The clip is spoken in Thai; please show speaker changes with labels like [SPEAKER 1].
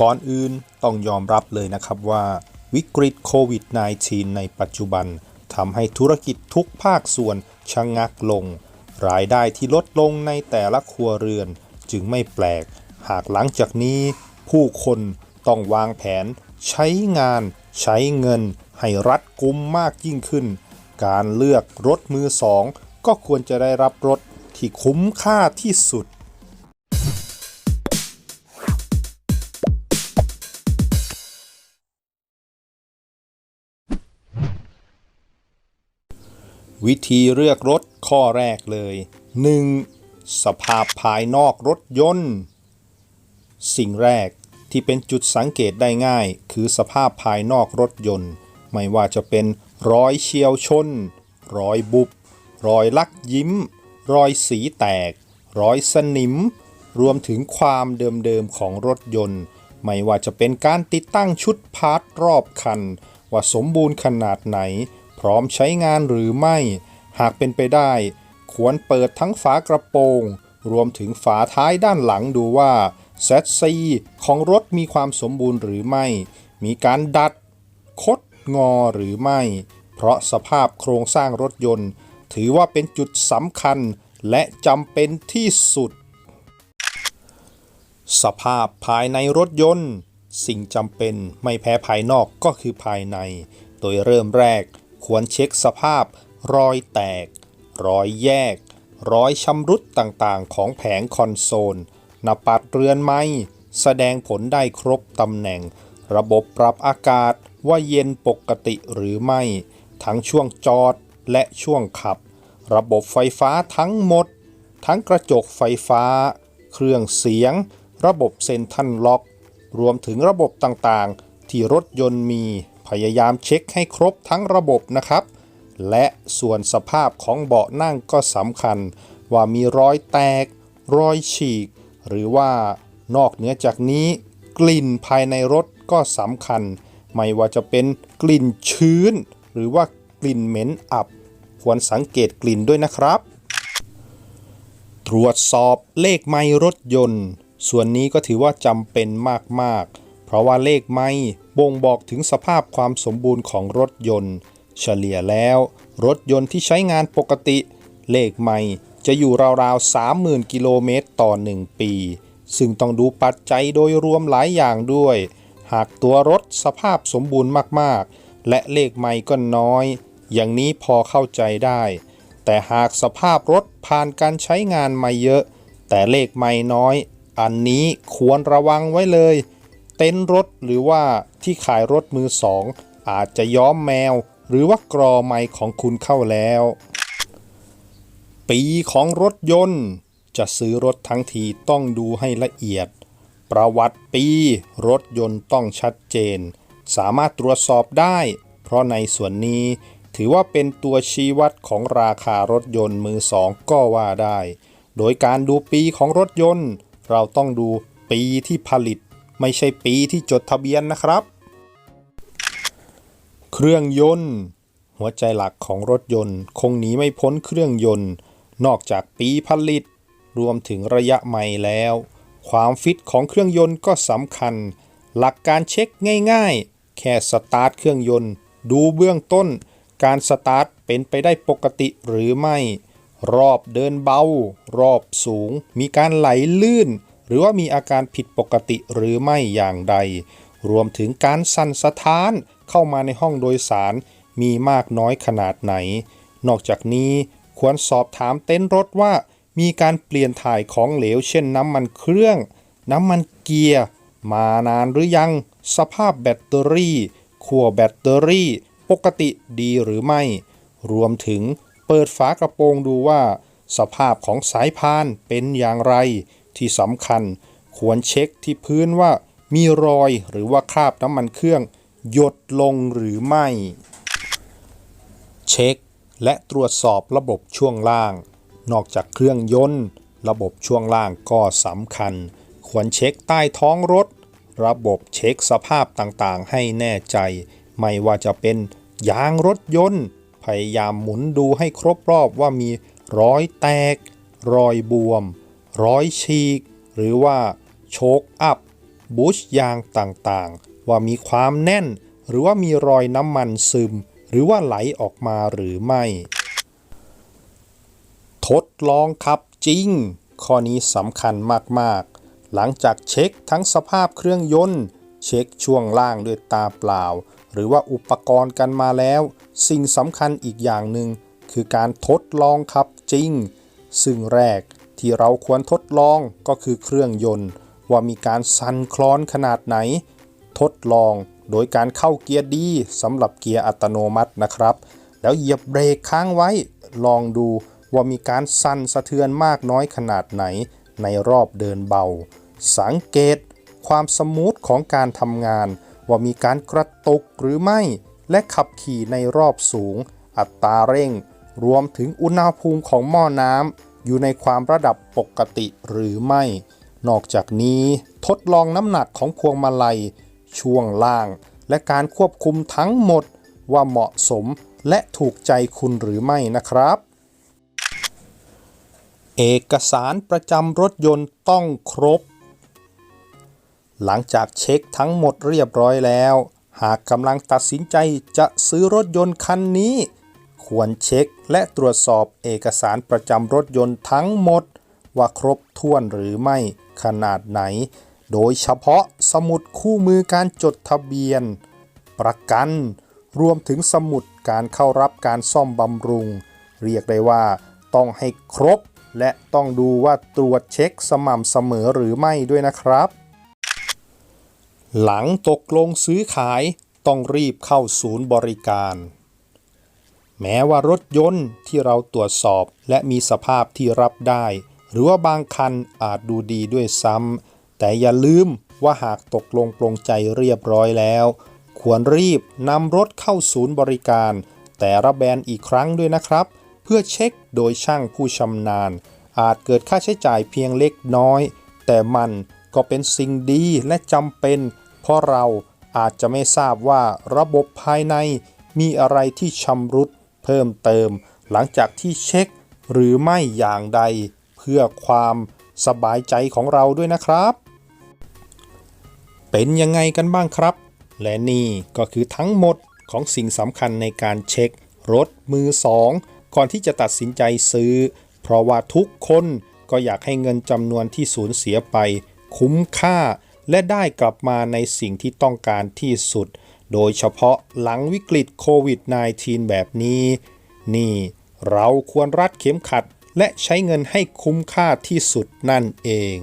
[SPEAKER 1] ก่อนอื่นต้องยอมรับเลยนะครับว่าวิกฤตโควิด -19 ในปัจจุบันทำให้ธุรกิจทุกภาคส่วนชะงงักลง รายได้ที่ลดลงในแต่ละครัวเรือน จึงไม่แปลก หากหลังจากนี้ ผู้คนต้องวางแผน ใช้งาน ใช้เงิน ให้รัดกุมมากยิ่งขึ้น การเลือกรถมือสองก็ควรจะได้รับรถที่คุ้มค่าที่สุด วิธีเลือกรถข้อแรกเลย 1. สภาพภายนอกรถยนต์ สิ่งแรกที่เป็นจุดสังเกตได้ง่าย คือสภาพภายนอกรถยนต์ ไม่ว่าจะเป็นรอยเฉียวชน รอยบุบ รอยลักยิ้ม รอยสีแตก รอยสนิม รวมถึงความเดิมๆของรถยนต์ ไม่ว่าจะเป็นการติดตั้งชุดพาร์ทรอบคัน ว่าสมบูรณ์ขนาดไหน พร้อมใช้งานหรือไม่ หากเป็นไปได้ ควรเปิดทั้งฝากระโปรง รวมถึงฝาท้ายด้านหลังดูว่าแซดซีของรถมีความสมบูรณ์หรือไม่ มีการดัด คดงอหรือไม่ เพราะสภาพโครงสร้างรถยนต์ ถือว่าเป็นจุดสำคัญและจำเป็นที่สุด สภาพภายในรถยนต์ สิ่งจำเป็นไม่แพ้ภายนอกก็คือภายใน โดยเริ่มแรก ควรเช็คสภาพ รอยแตก รอยแยก รอยชำรุดต่างๆ ของแผงคอนโซลหน้าปัดเรือนไม้แสดงผลได้ครบตำแหน่ง ระบบปรับอากาศว่าเย็นปกติหรือไม่ ทั้งช่วงจอดและช่วงขับ ระบบไฟฟ้าทั้งหมด ทั้งกระจกไฟฟ้า เครื่องเสียง ระบบเซ็นทรัลล็อก รวมถึงระบบต่างๆ ที่รถยนต์มี พยายามเช็คให้ครบทั้งระบบนะครับ และส่วนสภาพของเบาะนั่งก็สำคัญ ว่ามีรอยแตก รอยฉีก หรือว่านอกเหนือจากนี้ กลิ่นภายในรถก็สำคัญ ไม่ว่าจะเป็นกลิ่นชื้น หรือว่ากลิ่นเหม็นอับ ควรสังเกตกลิ่นด้วยนะครับ ตรวจสอบเลขไมล์รถยนต์ ส่วนนี้ก็ถือว่าจำเป็นมากๆ เพราะว่าเลขไมล์บ่งบอกถึงสภาพความสมบูรณ์ของรถยนต์ เฉลี่ยแล้ว รถยนต์ที่ใช้งานปกติ เลขไมล์จะอยู่ราวๆ 30,000 กิโลเมตรต่อ 1 ปี ซึ่งต้องดูปัจจัยโดยรวมหลายอย่างด้วย หากตัวรถสภาพสมบูรณ์มากๆ และเลขไมล์ก็น้อย อย่างนี้พอเข้าใจได้ แต่หากสภาพรถผ่านการใช้งานมาเยอะ แต่เลขไม่น้อย อันนี้ควรระวังไว้เลย เต็นท์รถหรือว่าที่ขายรถมือสองอาจจะย้อมแมว หรือว่ากรอไม้ของคุณเข้าแล้ว ปีของรถยนต์ จะซื้อรถทั้งทีต้องดูให้ละเอียด ประวัติปี รถยนต์ต้องชัดเจน สามารถตรวจสอบได้ เพราะในส่วนนี้ถือว่าเป็นตัวชี้วัดของราคารถยนต์มือสองก็ว่าได้ โดยการดูปีของรถยนต์ เราต้องดูปีที่ผลิต ไม่ใช่ปีที่จดทะเบียนนะครับ เครื่องยนต์ หัวใจหลักของรถยนต์ คงหนีไม่พ้นเครื่องยนต์ นอกจากปีผลิต รวมถึงระยะใหม่แล้ว ความฟิตของเครื่องยนต์ก็สำคัญ หลักการเช็คง่ายๆ แค่สตาร์ทเครื่องยนต์ ดูเบื้องต้น การสตาร์ทเป็นไปได้ปกติหรือไม่ รอบเดินเบา รอบสูง มีการไหลลื่น หรือว่ามีอาการผิดปกติหรือไม่อย่างใด รวมถึงการสั่นสะท้านเข้ามาในห้องโดยสาร มีมากน้อยขนาดไหน นอกจากนี้ควรสอบถามเต็นท์รถว่า มีการเปลี่ยนถ่ายของเหลว เช่นน้ำมันเครื่อง น้ำมันเกียร์ มานานหรือยัง สภาพแบตเตอรี่ขั้วแบตเตอรี่ ปกติดีหรือไม่ รวมถึงเปิดฝากระโปรงดูว่า สภาพของสายพานเป็นอย่างไร ที่สำคัญ ควรเช็คที่พื้นว่ามีรอยหรือว่าคราบน้ำมันเครื่อง หยดลงหรือไม่ เช็ค และตรวจสอบระบบช่วงล่าง นอกจากเครื่องยนต์ ระบบช่วงล่างก็สำคัญ ควรเช็คใต้ท้องรถ ระบบเช็คสภาพต่างๆ ให้แน่ใจ ไม่ว่าจะเป็นยางรถยนต์ พยายามหมุนดูให้ครบรอบว่ามีรอยแตก รอยบวม รอยฉีก หรือว่าโชกอัพ บูชยางต่างๆ ว่ามีความแน่น หรือว่ามีรอยน้ำมันซึม หรือว่าไหลออกมาหรือไม่ ทดลองขับจริง ข้อนี้สำคัญมากๆ หลังจากเช็คทั้งสภาพเครื่องยนต์ เช็คช่วงล่างด้วยตาเปล่า หรือว่าอุปกรณ์กันมาแล้ว สิ่งสำคัญอีกอย่างหนึ่งคือการทดลองขับจริง ซึ่งแรก ที่เราควรทดลองก็คือเครื่องยนต์ ว่ามีการสั่นคลอนขนาดไหน ทดลองโดยการเข้าเกียร์ดีสำหรับเกียร์อัตโนมัตินะครับ แล้วเหยียบเบรกค้างไว้ ลองดูว่ามีการสั่นสะเทือนมากน้อยขนาดไหน ในรอบเดินเบา สังเกตความสมูทของการทำงาน ว่ามีการกระตุกหรือไม่ และขับขี่ในรอบสูง อัตราเร่ง รวมถึงอุณหภูมิของหม้อน้ำ อยู่ในความระดับปกติหรือไม่ นอกจากนี้ทดลองน้ำหนักของพวงมาลัย ช่วงล่าง และการควบคุมทั้งหมดว่าเหมาะสมและถูกใจคุณหรือไม่นะครับ เอกสารประจำรถยนต์ต้องครบ หลังจากเช็คทั้งหมดเรียบร้อยแล้ว หากกำลังตัดสินใจจะซื้อรถยนต์คันนี้ ควรเช็คและตรวจสอบเอกสารประจำรถยนต์ทั้งหมด ว่าครบถ้วนหรือไม่ขนาดไหน โดยเฉพาะสมุดคู่มือการจดทะเบียน ประกัน รวมถึงสมุดการเข้ารับการซ่อมบำรุง เรียกได้ว่าต้องให้ครบ และต้องดูว่าตรวจเช็คสม่ำเสมอหรือไม่ด้วยนะครับ หลังตกลงซื้อขายต้องรีบเข้าศูนย์บริการ แม้ว่ารถยนต์ที่เราตรวจสอบ และมีสภาพที่รับได้ หรือว่าบางคันอาจดูดีด้วยซ้ำแต่อย่าลืมว่าหากตกลงปลงใจเรียบร้อยแล้ว ควรรีบนำรถเข้าศูนย์บริการ แต่ระแบรนด์อีกครั้งด้วยนะครับ เพื่อเช็คโดยช่างผู้ชำนาญ อาจเกิดค่าใช้จ่ายเพียงเล็กน้อย แต่มันก็เป็นสิ่งดีและจำเป็น เพราะเราอาจจะไม่ทราบว่าระบบภายในมีอะไรที่ชำรุด เพิ่มเติม หลังจากที่เช็ค หรือไม่อย่างใด เพื่อความสบายใจของเราด้วยนะครับ เป็นยังไงกันบ้างครับ และนี่ก็คือทั้งหมดของสิ่งสำคัญในการเช็ค รถมือสองก่อนที่จะตัดสินใจซื้อ เพราะว่าทุกคนก็อยากให้เงินจำนวนที่สูญเสียไป คุ้มค่า และได้กลับมาในสิ่งที่ต้องการที่สุด โดยเฉพาะหลังวิกฤตโควิด -19 แบบนี้ นี่เราควรรัดเข็มขัดและใช้เงินให้คุ้มค่าที่สุดนั่นเอง